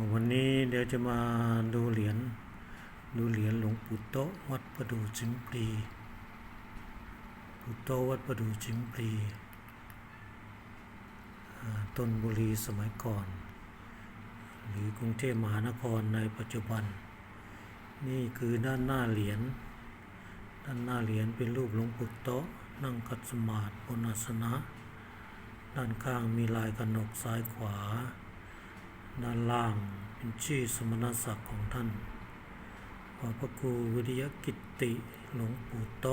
วันนี้เดี๋ยวจะมาดูเหรียญดูเหรียญหลวงปู่โตวัดประดูจิมปรีปู่โตวัดประดูจิมปรีต้นบุรีสมัยก่อน หรือกรุงเทพมหานครในปัจจุบัน นี่คือด้านหน้าเหรียญด้านหน้าเหรียญเป็นรูปหลวงปู่โตนั่งคัดสมาธิบนอาสนะ ด้านข้างมีลายกระหนกซ้ายขวา ด้านล่างเป็นชื่อสมณศักดิ์ของท่านพระพระครูวิริยกิตติหลวงปู่โต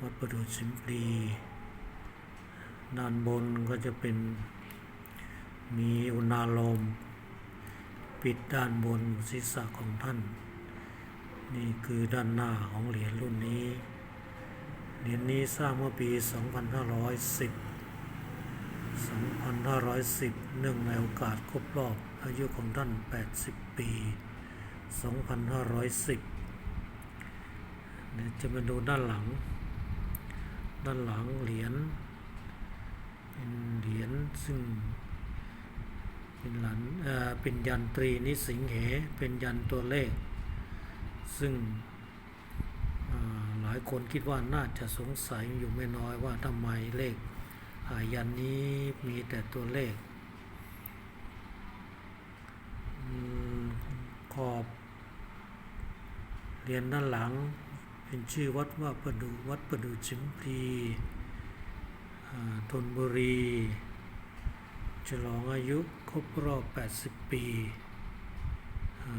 วัดประดูสิมปรีด้านบนก็จะเป็นมีอุณาโลม ปิดด้านบนศีรษะของท่าน นี่คือด้านหน้าของเหรียญรุ่นนี้ เหรียญนี้สร้างเมื่อปี 2510 2510 เนื่องในโอกาสครบรอบอายุของท่าน 80 ปี 2510 เดี๋ยวจะมาดูด้านหลัง ด้านหลังเหรียญ เป็นเหรียญซึ่ง เป็นหลันเอ่อเป็นยันตรีนิสิงเห เป็นยันตัวเลข ซึ่งหลายคนคิดว่าน่าจะสงสัยอยู่ไม่น้อยว่าทำไมเลข ยันนี้มีแต่ตัวเลข ขอบเรียนด้านหลังเป็นชื่อวัดว่าประดูวัดประดูชิมพลีอ่าธนบุรี ฉลองอายุครบรอบ 80 ปีอ่า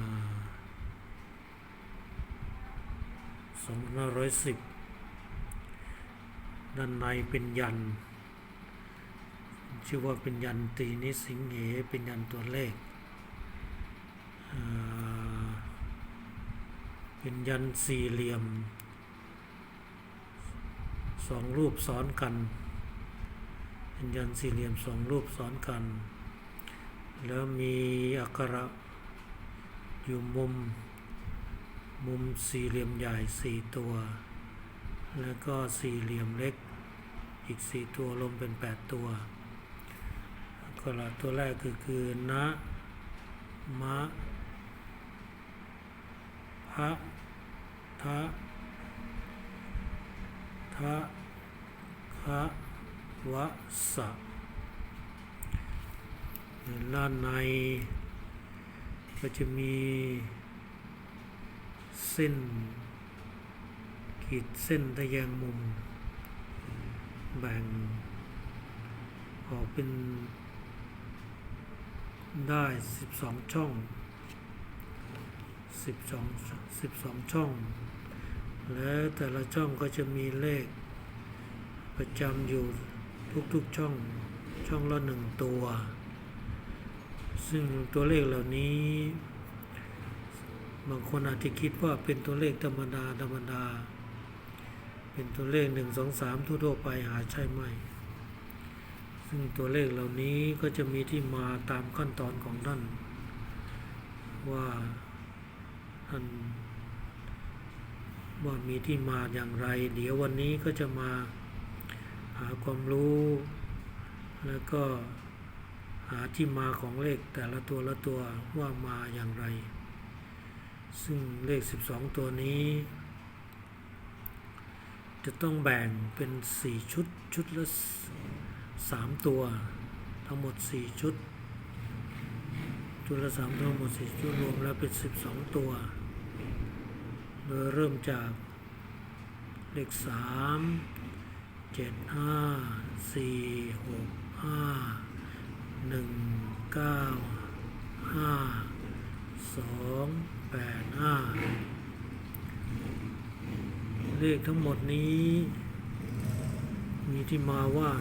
2510 ด้านในเป็นยัน ชื่อว่าเป็นยันตีนิสิงเหเป็นยันตัวเลข เป็นยันสี่เหลี่ยมสองรูปซ้อนกัน เป็นยันสี่เหลี่ยมสองรูปซ้อนกัน แล้วมีอักขระอยู่มุม มุมสี่เหลี่ยมใหญ่สี่ตัว แล้วก็สี่เหลี่ยมเล็กอีกสี่ตัวรวมเป็นแปดตัว ก็ละตัวแรกคือคือนะมะพะทะทะคะวะสะด้านในก็จะมีเส้น ขีดเส้นทะแยงมุม แบ่งออกเป็น ได้ 12 ช่อง 12 12 ช่อง และแต่ละช่องก็จะมีเลข ประจำอยู่ทุกๆช่อง ช่องละหนึ่งตัว ซึ่งตัวเลขเหล่านี้ บางคนอาจจะคิดว่าเป็นตัวเลขธรรมดาธรรมดา เป็นตัวเลขหนึ่งสองสามทั่วๆไปหาใช่ไหม ซึ่งตัวเลขเหล่านี้ก็จะมีที่มาตามขั้นตอนของท่าน ว่าท่านว่ามีที่มาอย่างไร เดี๋ยววันนี้ก็จะมาหาความรู้ แล้วก็หาที่มาของเลขแต่ละตัวละตัวว่ามาอย่างไร ซึ่งเลข 12 ตัวนี้ จะต้องแบ่งเป็น 4 ชุดชุดละ สามตัว ทั้งหมด 4 ชุด ชุดละสามตัวทั้งหมด 4 ชุดรวมแล้วเป็น 12 ตัว โดยเริ่มจากเลข 3 7 5 4 6 5 1 9 5 2 8 5เลขทั้งหมดนี้ มีที่มาว่า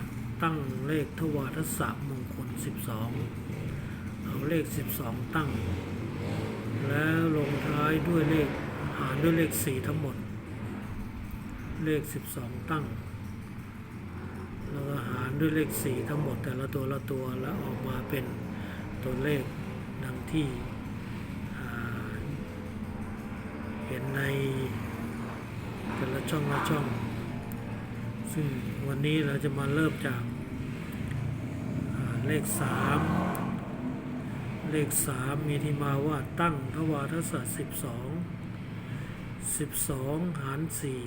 ตั้งเลขทวารทศมงคล 12 เอาเลข 12 ตั้ง แล้วลงท้ายด้วยเลขหารด้วยเลข 4 ทั้งหมด เลข 12 ตั้ง แล้วก็หารด้วยเลข 4 ทั้งหมด แต่ละตัวละตัวแล้วออกมาเป็นตัวเลขดังที่เห็นในแต่ละช่องละช่องซึ่งวันนี้เราจะมาเริ่มจาก เลขสามเลขสามมีที่มาว่าตั้งทวารทศสิบสองสิบสองหารสี่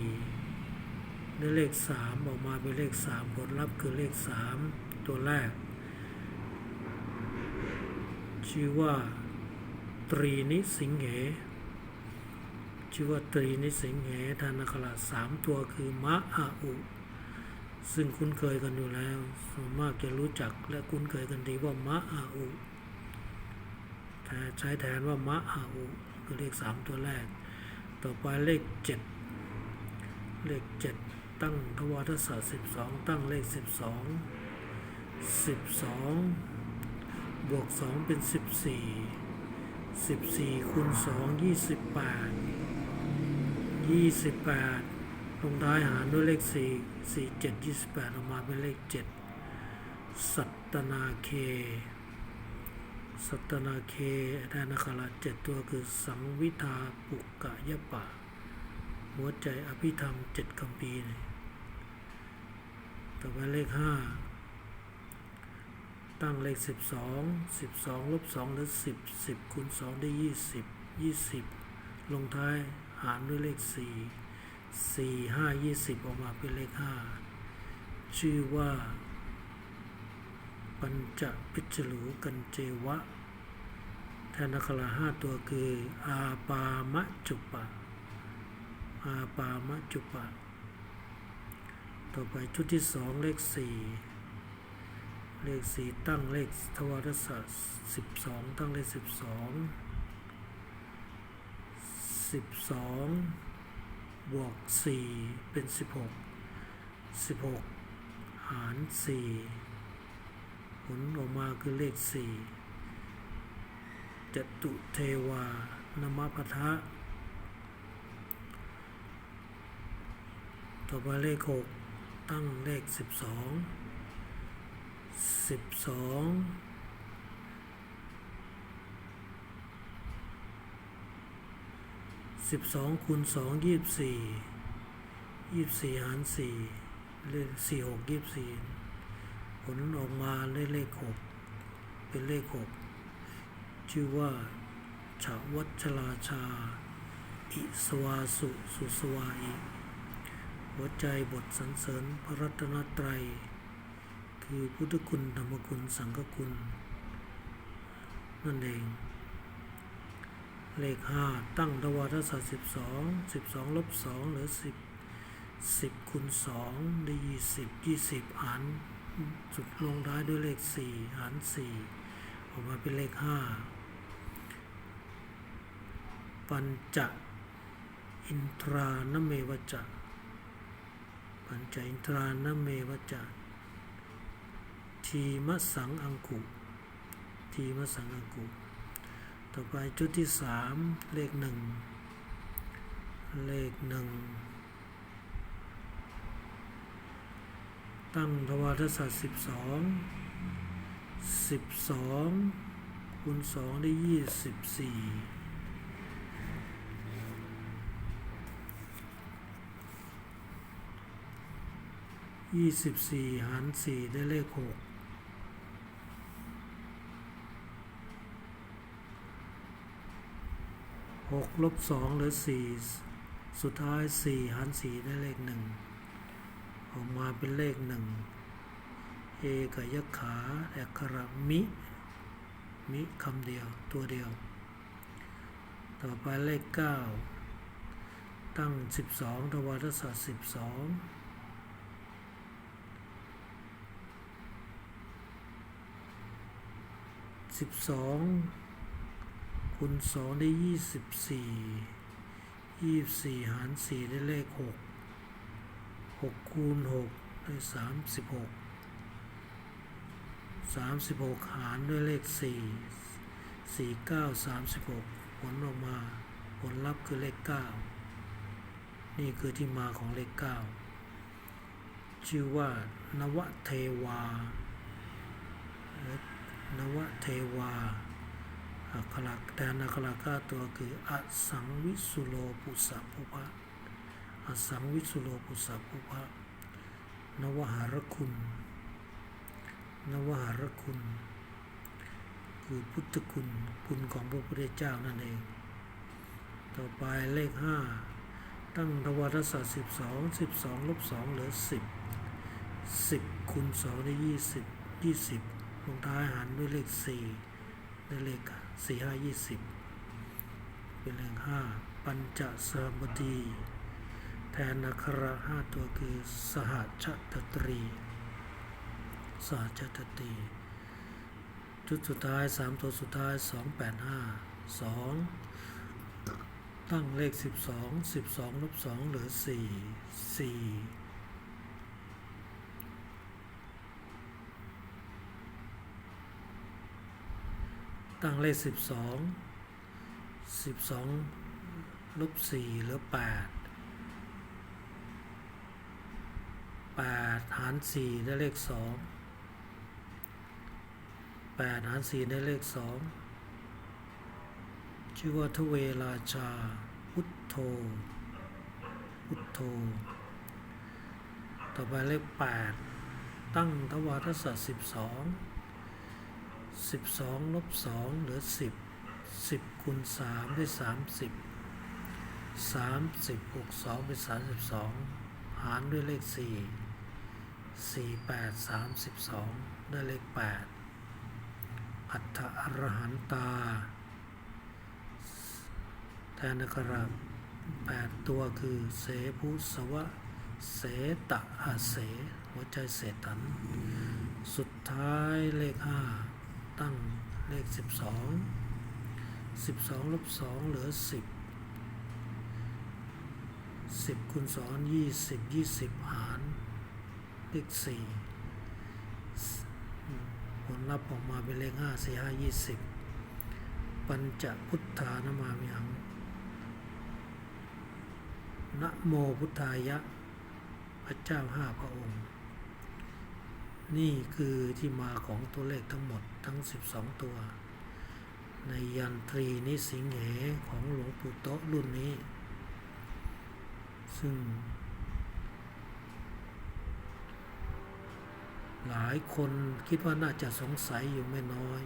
ได้เลขสามออกมาเป็นเลขสามผลลัพธ์คือเลขสามตัวแรก ชื่อว่า ตรีนิสิงเหชื่อว่าตรีนิสิงเหธานคราสามตัวคือมะอาอุ ซึ่งคุ้นเคยกันอยู่แล้ว ส่วนมากจะรู้จักและคุ้นเคยกันดีว่ามะอาอุแต่ใช้แทนว่ามะอาอุคือเลขสามตัวแรก ต่อไปเลขเจ็ดเลขเจ็ดตั้งทวารทศสสิบสองตั้งเลขสิบสองสิบสองบวกสองเป็นสิบสี่สิบสี่คูณสองยี่สิบแปดยี่สิบแปด ลงท้ายหารด้วยเลขสี่สี่เจ็ดยี่สิบแปดออกมาเป็นเลขเจ็ดสัตนาเค สัตนาเคได้นาคาราเจ็ดตัวคือสังวิทาปุกกะยะปะ หัวใจอภิธรรมเจ็ดคำปีเนี่ยต่อไปเลขห้าตั้งเลขสิบสองสิบสองลบสองหรือสิบสิบคูณสองได้ยี่สิบยี่สิบลงท้ายหารด้วยเลขสี่ สี่ห้ายี่สิบออกมาเป็นเลขห้าชื่อว่า ปัญจพิจลูกันเจวะ แทนนักขลาห้าตัวคือ อาปามะจุปะ อาปามะจุปะ ต่อไปชุดที่สองเลขสี่เลขสี่ตั้งเลขทวารศาสตร์สิบสองตั้งเลขสิบสองสิ บองบวกสี่เป็นสิบหกสิบหกหารสี่ผลออกมาคือเลขสี่จตุเทวานมปทะ ต่อไปเลขหกตั้งเลขสิบ สองสิบสองคูณสองยี่สิบสี่ยี่สิบสี่หารสี่เลขสี่หกยี่สิบสี่ผลออกมาได้เลขหกเป็นเลขหกชื่อว่าชาวัชราชา อิสวาสุสุสวาอิหัวใจบทสรรเสริญพระรัตนตรัย คือพุทธคุณธรรมคุณสังฆคุณ นั่นเอง เลขห้าตั้งทวารศาสตร์สิบสองสิบสองลบสองเหลือสิบสิบคูณสองได้ยี่สิบยี่สิบหารสุดลงท้ายด้วยเลขสี่หารสี่ออกมาเป็นเลขห้าปัญจอินทรานเมวจะปัญจอินทรานเมวจะทีมสังอังคุทีมสังอังคุ ต่อไปจุดที่สามเลขหนึ่งเลขหนึ่งตั้งทวารศาสตร์สิบสองสิบสองคูณสองได้ยี่สิบสี่ยี่สิบสี่หารสี่ได้เลขหก หกลบสองเหลือสี่สุดท้ายสี่หารสี่ได้เลขหนึ่งออกมาเป็นเลขหนึ่งเอกยขาแอกระมิ มิคำเดียวตัวเดียว ต่อไปเลขเก้าตั้งสิบสองทวารศาสตร์สิบสองสิบสอง ณสองได้ยี่สิบสี่ยี่สิบสี่หารสี่ได้เลขหกหกคูณหกได้สามสิบหกสามสิบหกหารด้วยเลขสี่สี่เก้าสามสิบหกผลออกมาผลลัพธ์คือเลขเก้านี่คือที่มาของเลขเก้าชื่อว่านวเทวานวเทวา อักขระแทนอักขระก้าตัวคืออสังวิสุโลปุสะภุพะอสังวิสุโลปุสะภุพะนวหารคุณ นวหารคุณ คือพุทธคุณ คุณของพระพุทธเจ้านั่นเอง ต่อไปเลขห้าตั้งทวารศาสตร์สิบสองสิบสองลบสองเหลือสิบสิบคูณสองได้ยี่สิบยี่สิบลงท้ายหารด้วยเลขสี่ได้เลข สี่ห้ายี่สิบเป็นเลขห้าปัญจสหบดี แทนอักระห้าตัวคือสหชตตรี สหชตตรีชุดสุดท้ายสามตัวสุดท้ายสองแปดห้าสองตั้งเลขสิบสองสิบสองลบสองเหลือสี่สี่ ตั้งเลขสิบสองสิบสองลบสี่เหลือแปดแปดหารสี่ได้เลขสองแปดหารสี่ได้เลขสองชื่อว่าทเวราชา พุทโธ พุทโธ ต่อไปเลขแปดตั้งทวารทศาส ตร์สิบสองลบสองเหลือสิบสิบคูณสามได้สามสิบสามสิบบวกสองเป็นสามสิบสองหารด้วยเลขสี่สี่แปดสามสิบสองได้เลขแปดอัฏอรหันตา แทนอักระแปดตัวคือเสภูสวะ เสตะอาเส หัวใจเศตัน สุดท้ายเลขห้า ตั้งเลขสิบสองสิบสองลบสองเหลือสิบสิบคูณสองยี่สิบยี่สิบหารเลขสี่ผลลัพธ์ออกมาเป็นเลขห้าสี่ห้ายี่สิบปัญจพุทธานามามิหังนะโมพุทธายะ พระเจ้าห้าพระองค์ นี่คือที่มาของตัวเลขทั้งหมดทั้ง 12 ตัว ในยันตรีนิสิงเหของหลวงปู่โตรุ่นนี้ ซึ่ง หลายคนคิดว่าน่าจะสงสัยอยู่ไม่น้อย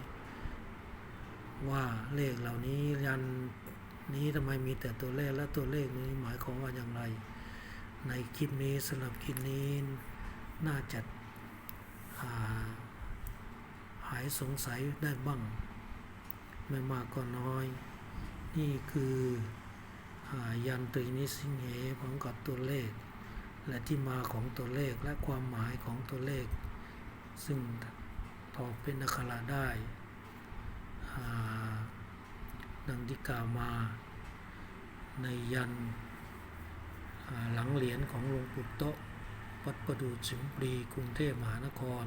ว่าเลขเหล่านี้ยันนี้ทำไมมีแต่ตัวเลขและตัวเลขนี้หมายความว่าอย่างไร ในคลิปนี้สำหรับคลิปนี้น่าจะ หาหายสงสัยได้บ้าง ไม่มากก็น้อย นี่คืออยันตรีนิสิงเหพร้อมกับตัวเลข และที่มาของตัวเลขและความหมายของตัวเลข ซึ่งตอบเป็นอักขระได้ดังที่กล่าวมาในยันหลังเหรียญของหลวงปู่โตะ วัดประดู่ฉิมปรีกรุงเทพมหานคร